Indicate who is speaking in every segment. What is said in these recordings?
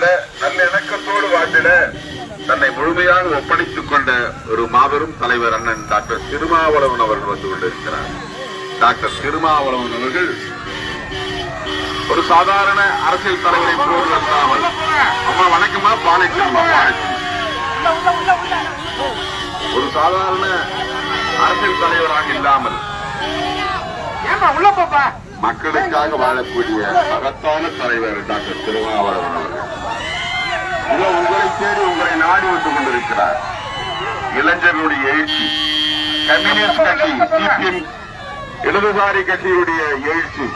Speaker 1: வாழ்ந்திட நல்லிணக்கத்தோடு வாழ்ந்திட தன்னை முழுமையாக ஒப்படைத்துக் கொண்ட ஒரு மாபெரும் தலைவர் அண்ணன் டாக்டர் திருமாவளவன் அவர்கள் வந்து கொண்டிருக்கிறார். டாக்டர் திருமாவளவன் அவர்கள் ஒரு சாதாரண அரசியல் தலைவரை போல் அல்லாமல் அம்மா வணக்கமா பானைக்கம்மா ஒரு சாதாரண அரசியல் தலைவராக இல்லாமல் மக்களுக்காக வாழக்கூடிய மகத்தான தலைவர் டாக்டர் திருமாவளவன் தேடி உங்களை நாடி வந்து கொண்டிருக்கிறார். இளைஞர்களுடைய எழுச்சி கம்யூனிஸ்ட் கட்சி சிபிஎம் இடதுசாரி கட்சியுடைய எழுச்சி.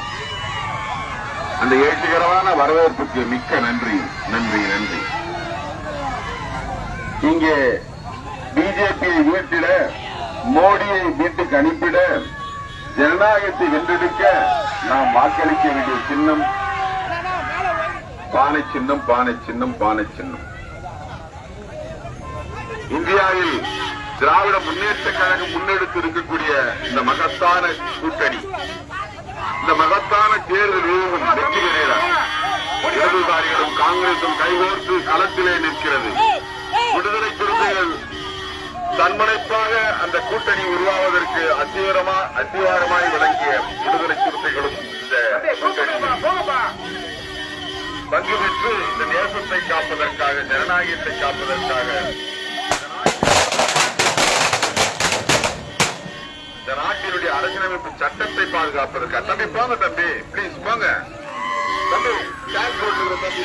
Speaker 1: அந்த எழுச்சிகரமான வரவேற்புக்கு மிக்க நன்றி நன்றி நன்றி. இங்கே பிஜேபியை வீட்டிட மோடியை வீட்டுக்கு அனுப்பிட ஜனநாயகத்தை வென்றெடுக்க நாம் வாக்களிக்க வேண்டிய சின்னம். பானை சின்னம் பானை சின்னம் பானை சின்னம். இந்தியாவில் திராவிட முன்னேற்ற கழகம் முன்னெடுத்து இருக்கக்கூடிய இந்த மகத்தான கூட்டணி இந்த மகத்தான தேர்தல் வியூகம் வெற்றி பெறுகிறார் இடதுசாரிகளும் காங்கிரசும் கைகோர்த்து களத்திலே நிற்கிறது. விடுதலை சிறுத்தைகள் தன்மனைப்பாக அந்த கூட்டணி உருவாவதற்கு அத்திவரமா அத்திவாரமாய் விளங்கிய விடுதலை சிறுத்தைகளும் இந்த கூட்டணியில் பங்கு பெற்று இந்த தேசத்தை காப்பதற்காக ஜனநாயகத்தை காப்பதற்காக அரசியலமைப்பு சட்டத்தை பாதுகாப்பதற்கு தம்பி போங்க தம்பி. பிளீஸ் போங்க. தம்பி டேங்க் போட்டுக்கிற தம்பி,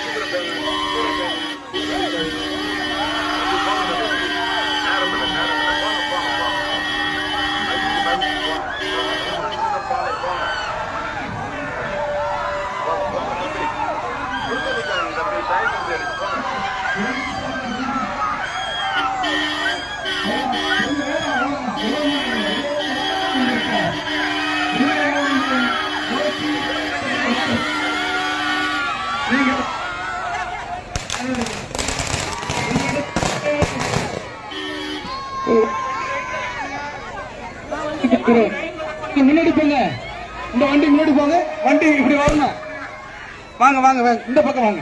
Speaker 2: வாங்க வாங்க வாங்க. இந்த பக்கம் வாங்க.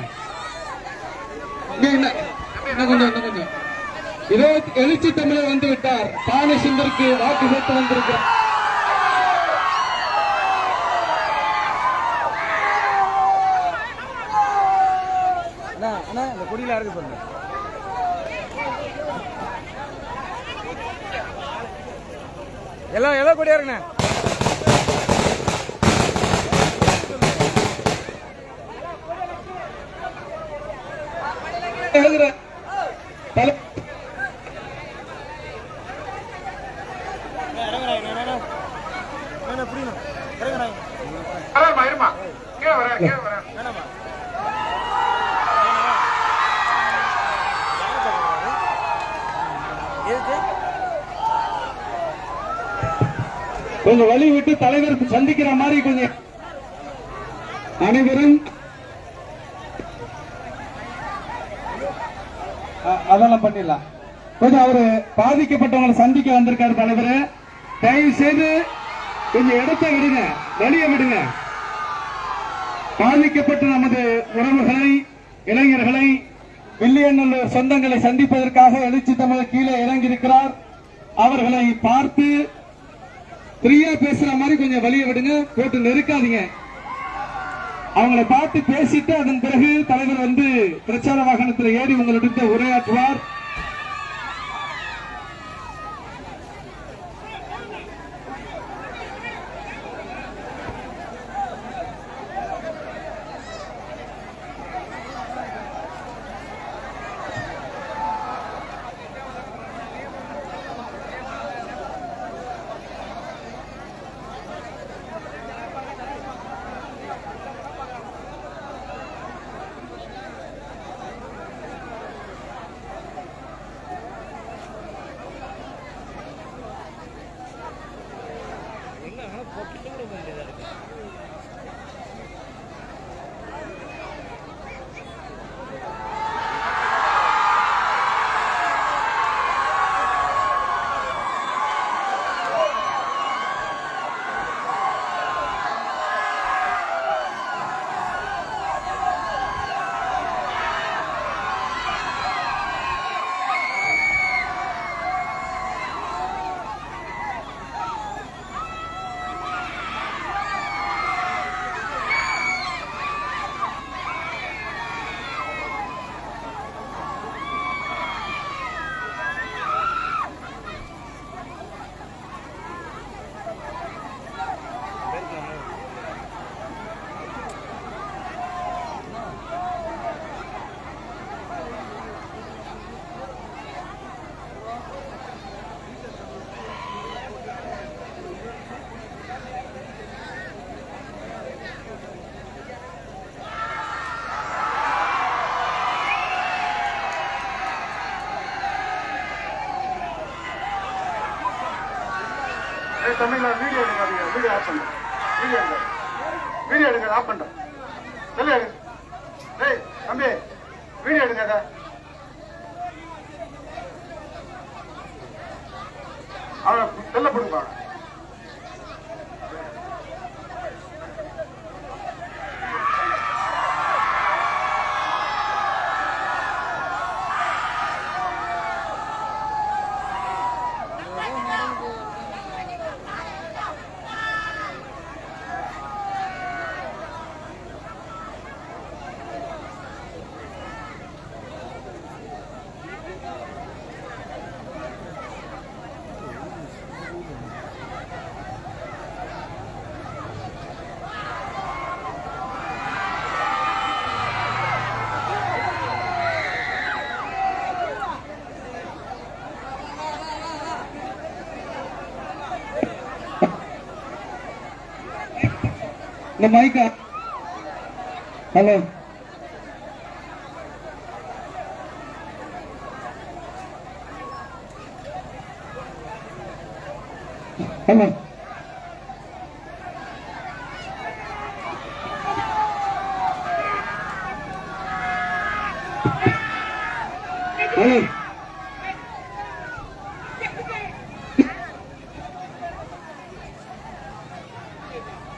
Speaker 2: இன்னும் கொஞ்சம் இன்னும் கொஞ்சம். எழுச்சி தமிழர் வந்து விட்டார். பானை சுந்தருக்கு வாக்கு சேர்த்து வந்திருக்கிறார்.
Speaker 3: அண்ணா அண்ணா இந்த கொடியில இறக்கு பாருங்க எல்லாம் எல்லாம் கொடியா இருக்குண்ணே?
Speaker 2: கொஞ்சம் வழி விட்டு தலைவருக்கு சந்திக்கிற மாதிரி கொஞ்சம். அனைவரும் அதெல்லாம் பண்ணிடலாம். கொஞ்சம் அவரு பாதிக்கப்பட்டவங்களை சந்திக்க வந்திருக்காரு தலைவர் தயவு செய்து கொஞ்சம் இடத்தை விடுங்க. வழிய விடுங்க. பாதிக்கப்பட்ட நமது உறவுகளை இளைஞர்களை வில்லியநல்லூர் சொந்தங்களை சந்திப்பதற்காக எழுச்சி தமிழர் கீழே இறங்கியிருக்கிறார். அவர்களை பார்த்து ஃப்ரீயா பேசுற மாதிரி கொஞ்சம் வழிய விடுங்க. போட்டு நெருக்காதீங்க. அவங்களை பார்த்து பேசிட்டு அதன் பிறகு தலைவர் வந்து பிரச்சார வாகனத்தில் ஏறி உங்களிடத்தை உரையாற்றுவார்.
Speaker 1: 我拼多多买的 ஏய் தம்பி நான் வீடியோ எடுக்காதீங்க வீடியோ ஆஃப் பண்ணுறேன் வீடியோ எடுக்க வீடியோ எடுக்காத ஆஃப் பண்ணுறேன் சொல்லு எடு டேய் தம்பி வீடியோ எடுக்காத அவனை செல்ல போடுப்பா
Speaker 4: இந்த மைக்கா ஹலோ ஹலோ ஹலோ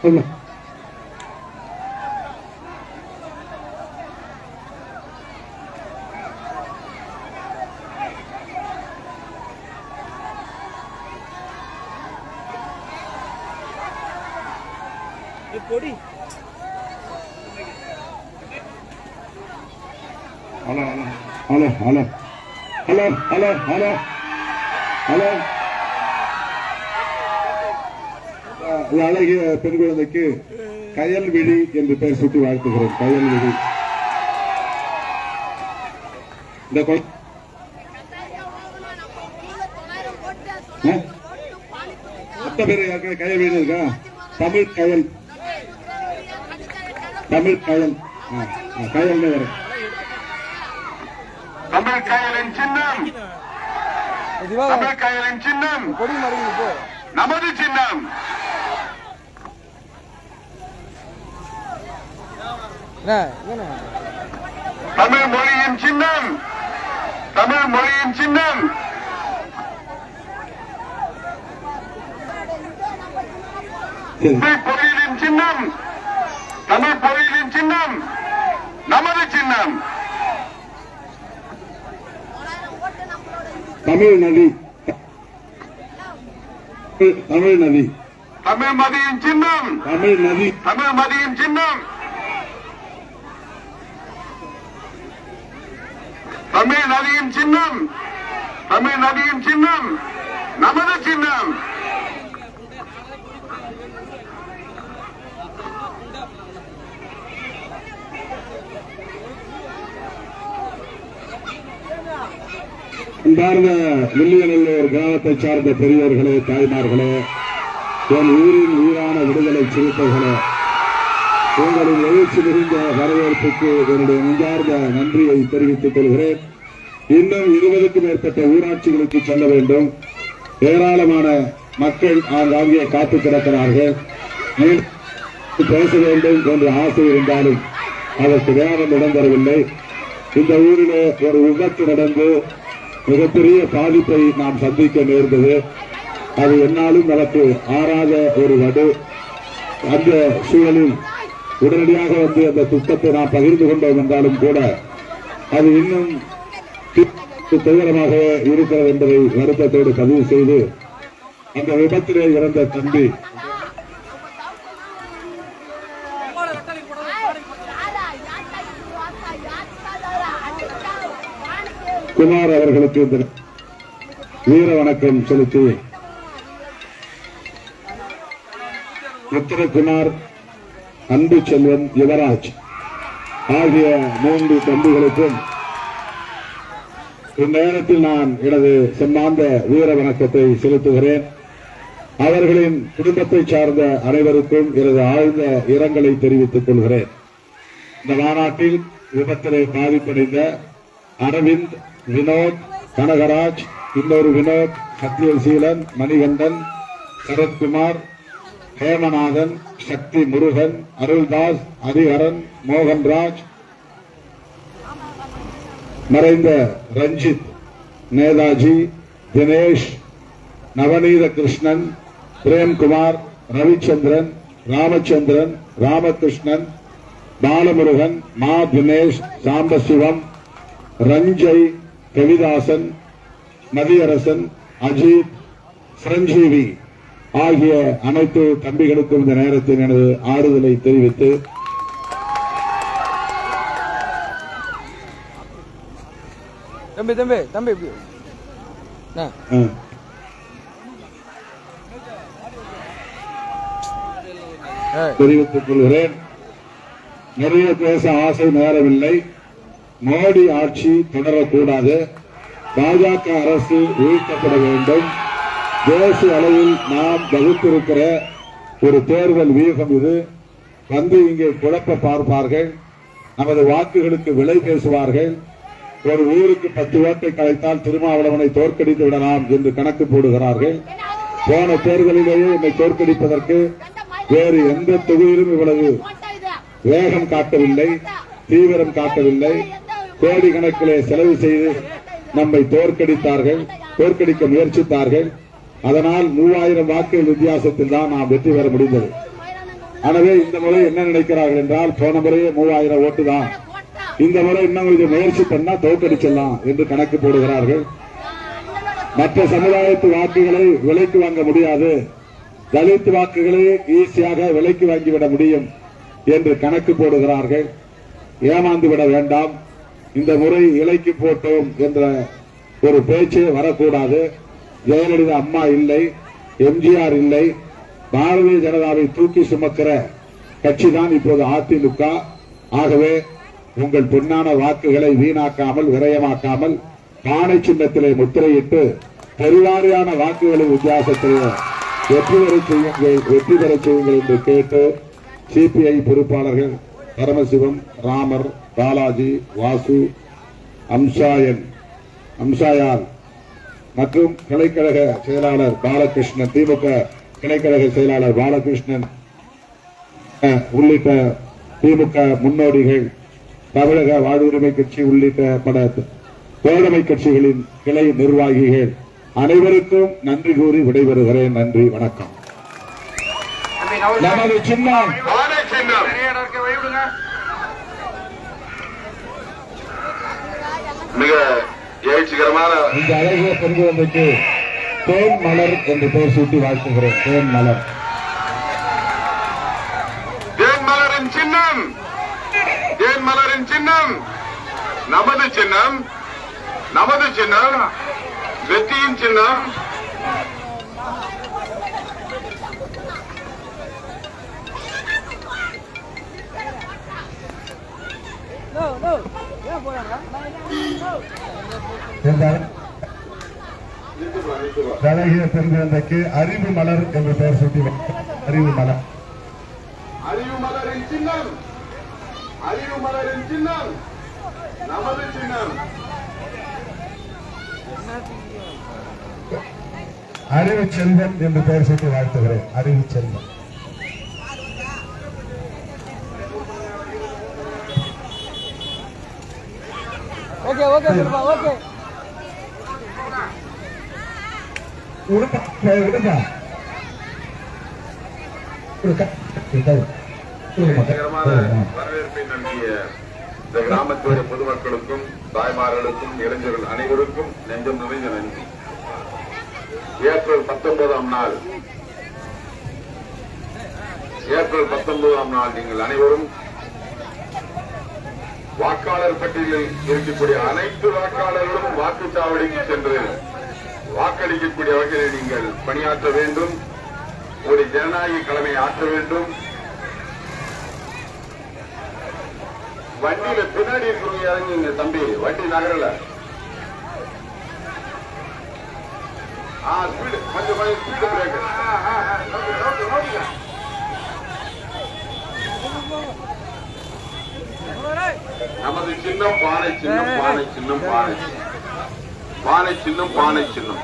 Speaker 4: ஹலோ
Speaker 2: பொடி.
Speaker 4: Hello hello hello hello. Hello hello hello. அழகிய பெண் குழந்தைக்கு கயல் விழி என்று பெயர் சுட்டி வாழ்த்துகிறேன். கயல் விழி. இந்த குழ- ஆ? மொத்த பேரு யாருக்காவது கயல் விழி இருக்கா? தமிழ் கயல். தமிழ் கயல் கயல்னு வரும்
Speaker 1: தமிழ் காயலின் சின்னம். தமிழ் காயலின் சின்னம். நமது சின்னம். தமிழ் மொழியின் சின்னம். தமிழ் மொழியின் சின்னம். பொறியியலின் சின்னம். தமிழ் பொறியியலின் சின்னம் நமது சின்னம்.
Speaker 4: தமிழ் நதி. தமிழ் நதி.
Speaker 1: தமிழ் மதியின் சின்னம்.
Speaker 4: தமிழ் நதி.
Speaker 1: தமிழ் மதியின் சின்னம். தமிழ் நதியின் சின்னம். தமிழ் நதியின் சின்னம். நமது சின்னம்.
Speaker 4: அன்பார்ந்த வில்லியநல்லூர் கிராமத்தை சார்ந்த பெரியவர்களே தாய்மார்களே என் ஊரின் உயிரான விடுதலை சிறுத்தைகளே உங்களின் எழுச்சி மிகுந்த வரவேற்புக்கு என்னுடைய நெஞ்சார்ந்த நன்றியை தெரிவித்துக் கொள்கிறேன். இன்னும் இருபதுக்கும் மேற்பட்ட ஊராட்சிகளுக்கு செல்ல வேண்டும். ஏராளமான மக்கள் ஆங்காங்கே காத்து கிடக்கிறார்கள். பேச வேண்டும் என்ற ஆசை இருந்தாலும் அதற்கு நேரம் இடம் தரவில்லை இந்த ஊரிலே ஒரு விபத்து நடந்து மிகப்பெரிய பாதிப்பை நாம் சந்திக்க நேர்ந்தது. அது என்னாலும் நமக்கு ஆறாத ஒரு வடு. அந்த சூழலில் உடனடியாக வந்து அந்த துக்கத்தை நாம் பகிர்ந்து கொண்டோம் என்றாலும் கூட அது இன்னும் துயரமாக தீவிரமாக இருக்கிறது என்பதை வருத்தத்தோடு பதிவு செய்து அந்த விபத்திலே இறந்த தம்பி குமார் அவர்களுக்கு இந்த வீர வணக்கம் செலுத்தி உத்தரகுமார் அன்பு செல்வன் யுவராஜ் ஆகிய மூன்று தம்பிகளுக்கும் இந்நேரத்தில் நான் எனது செம்மாந்த வீர வணக்கத்தை செலுத்துகிறேன். அவர்களின் குடும்பத்தை சார்ந்த அனைவருக்கும் எனது ஆழ்ந்த இரங்கலை தெரிவித்துக் கொள்கிறேன். இந்த மாநாட்டில் விபத்திலே பாதிப்படைந்த அரவிந்த் வினோத் கனகராஜ் இன்னொரு வினோத் சத்யசீலன் மணிகண்டன் சரத்குமார் ஹேமநாதன் சக்தி முருகன் அருள்தாஸ் ஹரிஹரன் மோகன்ராஜ் மறைந்த ரஞ்சித் நேதாஜி தினேஷ் நவநீத கிருஷ்ணன் பிரேம்குமார் ரவிச்சந்திரன் ராமச்சந்திரன் ராமகிருஷ்ணன் பாலமுருகன் மா தினேஷ் சாம்பசிவம் ரஞ்சய் கவிதாசன் மதியரசன் அஜித் சிரஞ்சீவி ஆகிய அனைத்து தம்பிகளுக்கும் இந்த நேரத்தில் எனது ஆறுதலை தெரிவித்து
Speaker 3: தம்பி தம்பி தம்பி.
Speaker 4: தெரிவித்துக் கொள்கிறேன். நிறைய பேச ஆசை நேரவில்லை மோடி ஆட்சி தொடரக்கூடாது பாஜக அரசு வீழ்த்தப்பட வேண்டும். தேசிய அளவில் நாம் வகுத்திருக்கிற ஒரு தேர்தல் வியூகம் இது. வந்து இங்கே குழப்ப பார்ப்பார்கள். நமது வாக்குகளுக்கு விலை பேசுவார்கள். ஒரு ஊருக்கு பத்து ஓட்டை கலைத்தால் திருமாவளவனை தோற்கடித்து விடலாம் என்று கணக்கு போடுகிறார்கள். போன தேர்தலிலேயே என்னை தோற்கடிப்பதற்கு வேறு எந்த தொகுதியிலும் இவ்வளவு வேகம் காட்டவில்லை தீவிரம் காட்டவில்லை. கோடி கணக்கிலே செலவு செய்து நம்மை தோற்கடித்தார்கள் தோற்கடிக்க முயற்சித்தார்கள். அதனால் மூவாயிரம் வாக்குகள் வித்தியாசத்தில் தான் நாம் வெற்றி பெற முடிந்தது. எனவே இந்த முறை என்ன நினைக்கிறார்கள் என்றால் போன முறையே மூவாயிரம் ஓட்டு தான். இந்த முறை இன்னும் கொஞ்சம் முயற்சி பண்ணா தோற்கடிச்சிடலாம் என்று கணக்கு போடுகிறார்கள். மற்ற சமுதாயத்து வாக்குகளை விலைக்கு வாங்க முடியாது. தலித் வாக்குகளை ஈஸியாக விலைக்கு வாங்கிவிட முடியும் என்று கணக்கு போடுகிறார்கள். ஏமாந்து விட வேண்டாம். இந்த முறை இலைக்கு போட்டோம் என்ற ஒரு பேச்சு வரக்கூடாது. ஜெயலலிதா அம்மா இல்லை எம்ஜிஆர் இல்லை. பாரதிய ஜனதாவை தூக்கி சுமக்கிற கட்சி தான் இப்போது அதிமுக. ஆகவே உங்கள் பொன்னான வாக்குகளை வீணாக்காமல் விரயமாக்காமல் பானை சின்னத்திலே முத்திரையிட்டு பெருவாரியான வாக்குகளின் வித்தியாசத்திலே வெற்றி பெற செய்யுங்கள் வெற்றி பெற செய்யுங்கள் என்று கேட்டு சிபிஐ பொறுப்பாளர்கள் பரமசிவம் ராமர் பாலாஜி வாசு அம்சாயன் அம்சாயான் மற்றும் கிளைக்கழக செயலாளர் பாலகிருஷ்ணன் திமுக கிளைக்கழக செயலாளர் பாலகிருஷ்ணன் உள்ளிட்ட திமுக முன்னோடிகள் தமிழக வாழ்வுரிமை கட்சி உள்ளிட்ட பல தோழமை கட்சிகளின் கிளை நிர்வாகிகள் அனைவருக்கும் நன்றி கூறி விடைபெறுகிறேன். நன்றி வணக்கம். நமது சின்னம்
Speaker 5: நிறைய இடம் இருக்கு வழிவிடுங்க
Speaker 1: மிக எழுச்சிகரமான
Speaker 4: இந்த அழகிய பெண் குழந்தைக்கு தேன் மலர் என்று பெயர் சூட்டி வாழ்த்துகிறேன். தேன் மலர்.
Speaker 1: தேன் மலரின் சின்னம். தேன் மலரின் சின்னம். நமது சின்னம். நமது சின்னம். வெற்றியின் சின்னம்.
Speaker 4: அழகிய பெண் குழந்தைக்கு அறிவு மலர் என்று பெயர் சூட்டி. அறிவு மலர்.
Speaker 1: அறிவு மலரின் சின்னம். அறிவு மலரின் சின்னம். நமது சின்னம்.
Speaker 4: அறிவு செல்வன் என்று பெயர் சூட்டி வாழ்த்துகிறேன். Arivu Selvan
Speaker 3: okay okay okay.
Speaker 4: உடுப்பா உடுப்பா
Speaker 1: வரவேற்பை நல்கிய இந்த கிராமத்துடைய பொதுமக்களுக்கும் தாய்மார்களுக்கும் இளைஞர்கள் அனைவருக்கும் நெஞ்சம் நிறைந்த நன்றி ஏப்ரல் பத்தொன்பதாம் நாள் ஏப்ரல் பத்தொன்பதாம் நாள் நீங்கள் அனைவரும் வாக்காளர் பட்டியலில் இருக்கக்கூடிய அனைத்து வாக்காளர்களும் வாக்குச்சாவடிக்கு சென்று வாக்களிக்கக்கூடிய வகையில் நீங்கள் பணியாற்ற வேண்டும். ஒரு ஜனநாயக கடமை ஆற்ற வேண்டும். வண்டியில பின்னாடி இருக்கிறவங்க இறங்குங்க தம்பி வண்டி நகரல. கொஞ்சம் கொஞ்சம் ஸ்பீடு பிரேக் நமது சின்னம் பானை சின்னம் பானை சின்னம் பானை சின்னம். பானை சின்னம் பானை சின்னம்.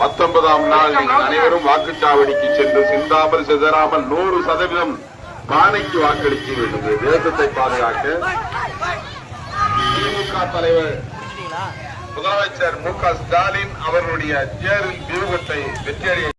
Speaker 1: பத்தொன்பதாம் நாள் நீங்கள் அனைவரும் வாக்குச்சாவடிக்கு சென்று சிந்தாமல் சிதறாமல் நூறு சதவீதம் பானைக்கு வாக்களிக்க வேண்டும். தேசத்தை பாதுகாக்க திமுக தலைவர் முதலமைச்சர் மு க ஸ்டாலின் அவருடைய தேர்தல் வியூகத்தை வெற்றியடைய